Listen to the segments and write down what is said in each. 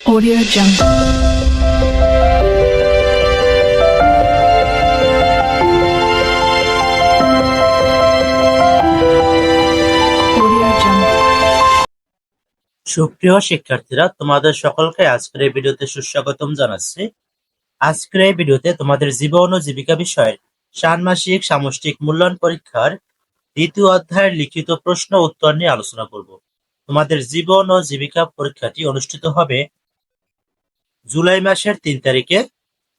Audio Jungle. সুপ্রিয় শিক্ষার্থীরা, তোমাদের সকলকে আজকের এই ভিডিওতে সুস্বাগতম জানাচ্ছি। আজকের এই ভিডিওতে তোমাদের জীবন ও জীবিকা বিষয়ের ষান্মাসিক সামষ্টিক মূল্যায়ন পরীক্ষার দ্বিতীয় অধ্যায়ের লিখিত প্রশ্ন উত্তর নিয়ে আলোচনা করব। তোমাদের জীবন ও জীবিকা পরীক্ষাটি অনুষ্ঠিত হবে জুলাই মাসের তিন তারিখে।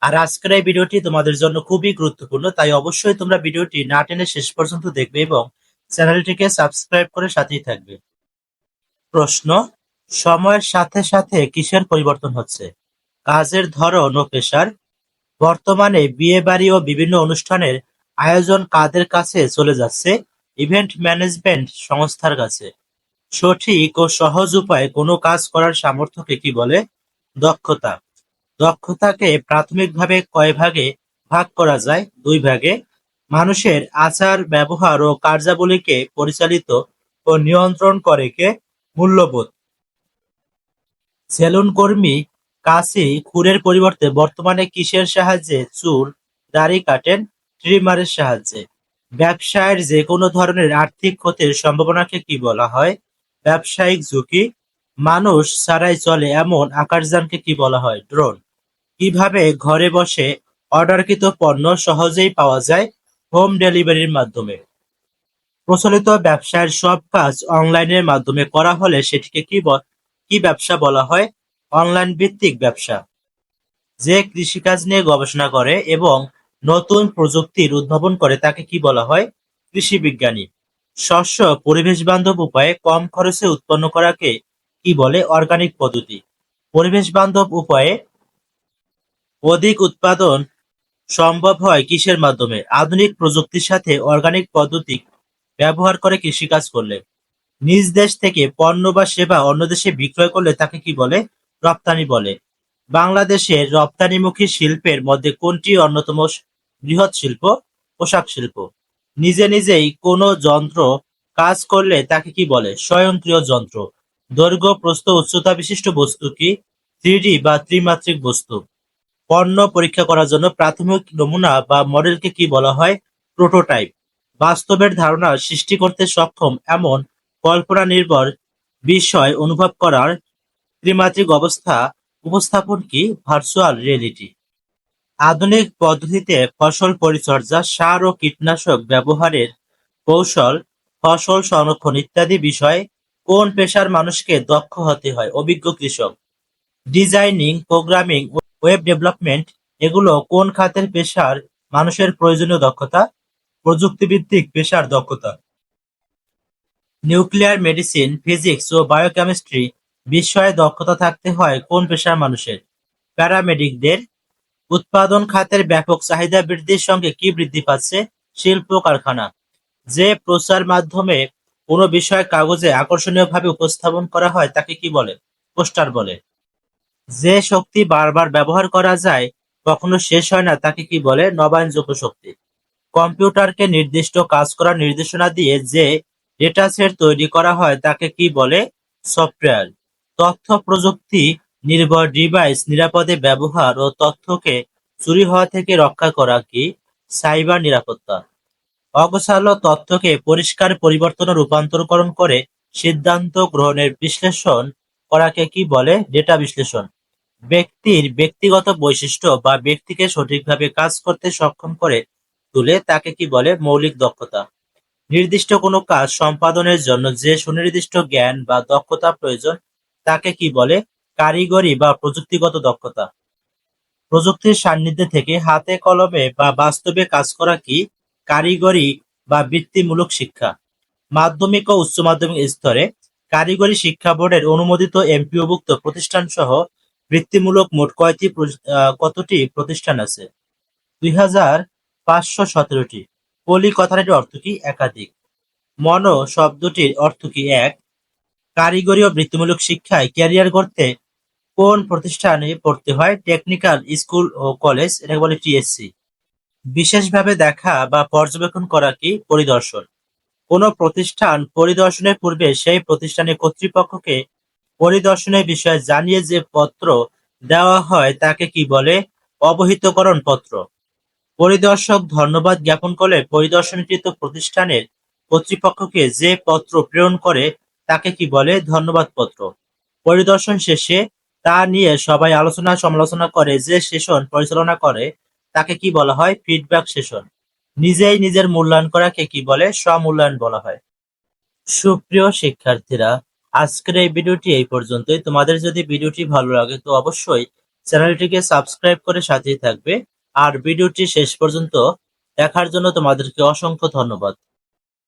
আর আজকের এই ভিডিওটি তোমাদের জন্য খুবই গুরুত্বপূর্ণ, তাই অবশ্যই তোমরা ভিডিওটি না টেনে শেষ পর্যন্ত দেখবে এবং চ্যানেলটিকে সাবস্ক্রাইব করে সাথেই থাকবে। প্রশ্ন, সময়ের সাথে সাথে কিসের পরিবর্তন হচ্ছে? কাজের ধরন ও পেশার। বর্তমানে বিয়ে বাড়ি ও বিভিন্ন অনুষ্ঠানের আয়োজন কাদের কাছে চলে যাচ্ছে? ইভেন্ট ম্যানেজমেন্ট সংস্থার কাছে। সঠিক ও সহজ উপায়ে কোনো কাজ করার সামর্থ্যকে কি বলে? দক্ষতা। দক্ষতাকে প্রাথমিকভাবে কয় ভাগে ভাগ করা যায়? দুই ভাগে। মানুষের আচার, ব্যবহার ও কার্যাবলীকে পরিচালিত ও নিয়ন্ত্রণ করে কে? মূল্যবোধ। সেলুন কর্মী কাশি খুরের পরিবর্তে বর্তমানে কিসের সাহায্যে? চুল, দাড়ি কাটেন, ট্রিমারের সাহায্যে। ব্যবসায়ের যে কোনো ধরনের আর্থিক ক্ষতির সম্ভাবনাকে কি বলা হয়? ব্যবসায়িক ঝুঁকি মানুষ ছাড়াই চলে এমন আকাশযানকে কি বলা হয়? ড্রোন। কীভাবে ঘরে বসে অর্ডারকৃত পণ্য সহজেই পাওয়া যায়? হোম ডেলিভারির মাধ্যমে। প্রচলিত ব্যবসায়ের সব কাজ অনলাইনের মাধ্যমে করা হলে সেটিকে কি কি ব্যবসা বলা হয়? অনলাইন ভিত্তিক ব্যবসা। যে কৃষিকাজ নিয়ে গবেষণা করে এবং নতুন প্রযুক্তির উদ্ভাবন করে তাকে কি বলা হয়? কৃষি বিজ্ঞানী। শস্য পরিবেশ বান্ধব উপায়ে কম খরচে উৎপন্ন করাকে কি বলে? অর্গানিক পদ্ধতি। পরিবেশ বান্ধব উপায়ে অধিক উৎপাদন সম্ভব হয় কিসের মাধ্যমে। আধুনিক প্রযুক্তির সাথে অর্গানিক পদ্ধতি ব্যবহার করে কৃষিকাজ করলে। নিজ দেশ থেকে পণ্য বা সেবা অন্য দেশে বিক্রয় করলে তাকে কি বলে? রপ্তানি বলে। বাংলাদেশের রপ্তানিমুখী শিল্পের মধ্যে কোনটি অন্যতম বৃহৎ শিল্প? পোশাক শিল্প। নিজে নিজেই কোনো যন্ত্র কাজ করলে তাকে কি বলে? স্বয়ংক্রিয় যন্ত্র। দৈর্ঘ্য, প্রস্থ, উচ্চতা বিশিষ্ট বস্তু কি? থ্রি বা ত্রিমাত্রিক বস্তু। পণ্য পরীক্ষা করার জন্য প্রাথমিক নমুনা বা মডেলকে কি বলা হয়? প্রোটোটাইপ। বাস্তবের ধারণা সৃষ্টি করতে সক্ষম এমন কল্পনা নির্ভর বিষয় অনুভব করার ত্রিমাত্রিক অবস্থা উপস্থাপন কি? Virtual reality. আধুনিক পদ্ধতিতে ফসল পরিচর্যা, সার ও কীটনাশক ব্যবহারের কৌশল, ফসল সংরক্ষণ ইত্যাদি বিষয়ে কোন পেশার মানুষকে দক্ষ হতে হয়? অভিজ্ঞ কৃষক। ডিজাইনিং, প্রোগ্রামিং, ওয়েব ডেভেলপমেন্ট, এগুলো কোন খাতের পেশার মানুষের প্রয়োজনীয় দক্ষতা? প্রযুক্তিভিত্তিক পেশার দক্ষতা। নিউক্লিয়ার মেডিসিন, ফিজিক্স ও বায়োকেমিস্ট্রি বিষয়ে দক্ষতা থাকতে হয় কোন পেশার মানুষের? প্যারামেডিকদের। উৎপাদন খাতের ব্যাপক চাহিদা বৃদ্ধির সঙ্গে কি বৃদ্ধি পাচ্ছে? শিল্প কারখানা। যে প্রচার মাধ্যমে কোনো বিষয় কাগজে আকর্ষণীয়ভাবে উপস্থাপন করা হয়, তাকে কি বলে? পোস্টার বলে। যে শক্তি বারবার ব্যবহার করা যায়, কখনো শেষ হয় না, তাকে কি বলে? নবায়নযোগ্য শক্তি। কম্পিউটারকে নির্দিষ্ট কাজ করার নির্দেশনা দিয়ে যে ডেটা সেট তৈরি করা হয়, তাকে কি বলে? সফটওয়্যার। তথ্য প্রযুক্তি নির্ভর ডিভাইস নিরাপদে ব্যবহার ও তথ্যকে চুরি হওয়া থেকে রক্ষা করা কি? সাইবার নিরাপত্তা। অগোছালো তথ্যকে পরিষ্কার পরিবর্তন রূপান্তরকরণ করে সিদ্ধান্ত গ্রহণের বিশ্লেষণ করাকে কি বলে? ডেটা বিশ্লেষণ। ব্যক্তির ব্যক্তিগত বৈশিষ্ট্য বা ব্যক্তিকে সঠিকভাবে কাজ করতে সক্ষম করে তুলে তাকে কি বলে? মৌলিক দক্ষতা। নির্দিষ্ট কোনো কাজ সম্পাদনের জন্য যে সুনির্দিষ্ট জ্ঞান বা দক্ষতা প্রয়োজন, তাকে কি বলে? কারিগরি বা প্রযুক্তিগত দক্ষতা। প্রযুক্তির সান্নিধ্যে থেকে হাতে কলমে বা বাস্তবে কাজ করা কি কারিগরি বা বৃত্তিমূলক শিক্ষা। মাধ্যমিক ও উচ্চ মাধ্যমিক স্তরে কারিগরি শিক্ষা বোর্ডের অনুমোদিত এমপিওভুক্ত প্রতিষ্ঠান সহ বৃত্তিমূলক মোট কয়টি কতটি প্রতিষ্ঠান আছে? দুই হাজার পাঁচশো সতেরোটি। পলি কথাটির অর্থ কি? একাধিক। মন শব্দটির অর্থ কি? এক। কারিগরি ও বৃত্তিমূলক শিক্ষায় ক্যারিয়ার করতে কোন প্রতিষ্ঠানে পড়তে হয়? টেকনিক্যাল স্কুল ও কলেজ, এটাকে বলে টিএসসি। বিশেষভাবে দেখা বা পর্যবেক্ষণ করা কি পরিদর্শন? কোন প্রতিষ্ঠান পরিদর্শনের পূর্বে সেই প্রতিষ্ঠানের কর্তৃপক্ষকে পরিদর্শনের বিষয়ে জানিয়ে যে পত্র দেওয়া হয় তাকে কি বলে? অবহিতকরণ পত্র। পরিদর্শক ধন্যবাদ জ্ঞাপন করলে পরিদর্শনকৃত প্রতিষ্ঠানের কর্তৃপক্ষকে যে পত্র প্রেরণ করে তাকে কি বলে? ধন্যবাদ পত্র। পরিদর্শন শেষে তা নিয়ে সবাই আলোচনা সমালোচনা করে, যে সেশন পরিচালনা করে তাকে কি বলা হয়? ফিডব্যাক সেশন নিজেই নিজের মূল্যায়ন করাকে কি বলে? স্বমূল্যায়ন বলা হয়। সুপ্রিয় শিক্ষার্থীরা, আজকের এই ভিডিওটি এই পর্যন্তই। তোমাদের যদি ভিডিওটি ভালো লাগে তো অবশ্যই চ্যানেলটিকে সাবস্ক্রাইব করে সাথেই থাকবে। আর ভিডিওটি শেষ পর্যন্ত দেখার জন্য তোমাদেরকে অসংখ্য ধন্যবাদ।